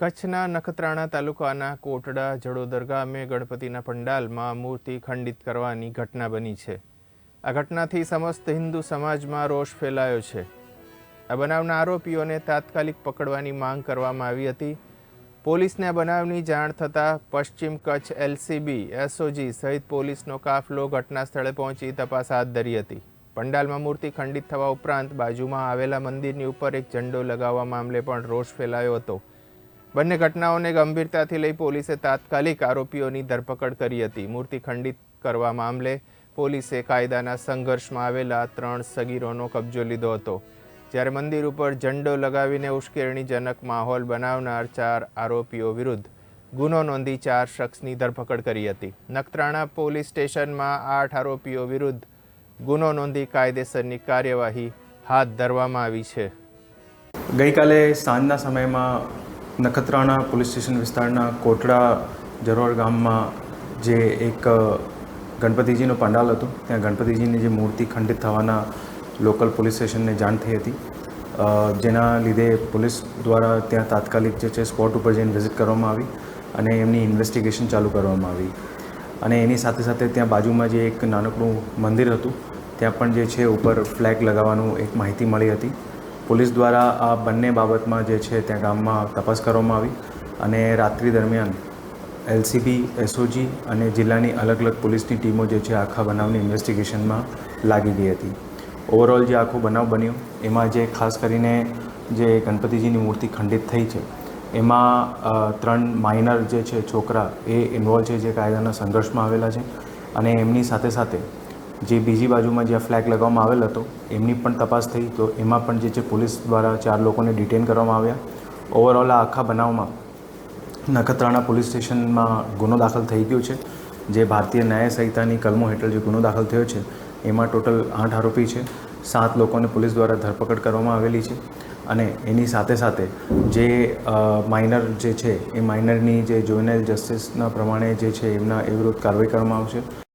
કચ્છના નખત્રાણા તાલુકાના કોટડા જડોદર ગામે ગણપતિના પંડાલમાં મૂર્તિ ખંડિત કરવાની ઘટના બની છે. આ ઘટનાથી સમસ્ત હિન્દુ સમાજમાં રોષ ફેલાયો છે. આ બનાવના આરોપીઓને તાત્કાલિક પકડવાની માંગ કરવામાં આવી હતી. પોલીસને બનાવની જાણ થતાં પશ્ચિમ કચ્છ એલસીબી, એસઓજી સહિત પોલીસનો કાફલો ઘટના સ્થળે પહોંચી તપાસ હાથ ધરી હતી. પંડાલમાં મૂર્તિ ખંડિત થવા ઉપરાંત બાજુમાં આવેલા મંદિરની ઉપર એક ઝંડો લગાવવા મામલે પણ રોષ ફેલાયો હતો. બંને ઘટનાઓને ગંભીરતાથી લઈ પોલીસે તાત્કાલિક આરોપીઓની ધરપકડ કરી હતી. મૂર્તિ ખંડિત કરવા મામલે પોલીસે કાયદાના સંઘર્ષમાં આવેલા ત્રણ સગીરોનો કબજો લીધો હતો. જ્યારે મંદિર ઉપર ઝંડો લગાવીને ઉશ્કેરણીજનક માહોલ બનાવનાર ચાર આરોપીઓ વિરુદ્ધ ગુનો નોંધી ચાર શખ્સની ધરપકડ કરી હતી. નખત્રાણા પોલીસ સ્ટેશનમાં આઠ આરોપીઓ વિરુદ્ધ ગુનો નોંધી કાયદેસરની કાર્યવાહી હાથ ધરવામાં આવી છે. ગઈકાલે સાંજના સમયમાં નખત્રાણા પોલીસ સ્ટેશન વિસ્તારના કોટડા જરોળ ગામમાં જે એક ગણપતિજીનો પંડાલ હતો, ત્યાં ગણપતિજીની જે મૂર્તિ ખંડિત થવાના લોકલ પોલીસ સ્ટેશનને જાણ થઈ હતી. જેના લીધે પોલીસ દ્વારા ત્યાં તાત્કાલિક જે છે સ્પોટ ઉપર જઈને વિઝિટ કરવામાં આવી અને એમની ઇન્વેસ્ટિગેશન ચાલુ કરવામાં આવી. અને એની સાથે સાથે ત્યાં બાજુમાં જે એક નાનકડું મંદિર હતું, ત્યાં પણ જે છે ઉપર ફ્લેગ લગાવવાનું એક માહિતી મળી હતી. પોલીસ દ્વારા આ બંને બાબતમાં જે છે ત્યાં ગામમાં તપાસ કરવામાં આવી અને રાત્રિ દરમિયાન એલસીબી, એસઓજી અને જિલ્લાની અલગ અલગ પોલીસની ટીમો જે છે આખા બનાવની ઇન્વેસ્ટિગેશનમાં લાગી ગઈ હતી. ઓવરઓલ જે આખો બનાવ બન્યો, એમાં જે ખાસ કરીને જે ગણપતિજીની મૂર્તિ ખંડિત થઈ છે, એમાં ત્રણ માઇનર જે છે છોકરા એ ઇન્વોલ્વ છે જે કાયદાના સંઘર્ષમાં આવેલા છે અને એમની સાથે સાથે જે બીજી બાજુમાં જ્યાં ફ્લેગ લગાવવામાં આવેલ હતો, એમની પણ તપાસ થઈ. તો એમાં પણ જે છે, પોલીસ દ્વારા ચાર લોકોને ડિટેન કરવામાં આવ્યા. ઓવરઓલ આ આખા બનાવમાં નખત્રાણા પોલીસ સ્ટેશનમાં ગુનો દાખલ થઈ ગયો છે. જે ભારતીય ન્યાય સંહિતાની કલમો હેઠળ જે ગુનો દાખલ થયો છે, એમાં ટોટલ આઠ આરોપી છે. સાત લોકોને પોલીસ દ્વારા ધરપકડ કરવામાં આવેલી છે. અને એની સાથે સાથે જે માઇનર જે છે, એ માઇનરની જે જોઇનલ જસ્ટિસના પ્રમાણે જે છે, એમના એ વિરુદ્ધ કાર્યવાહી કરવામાં આવશે.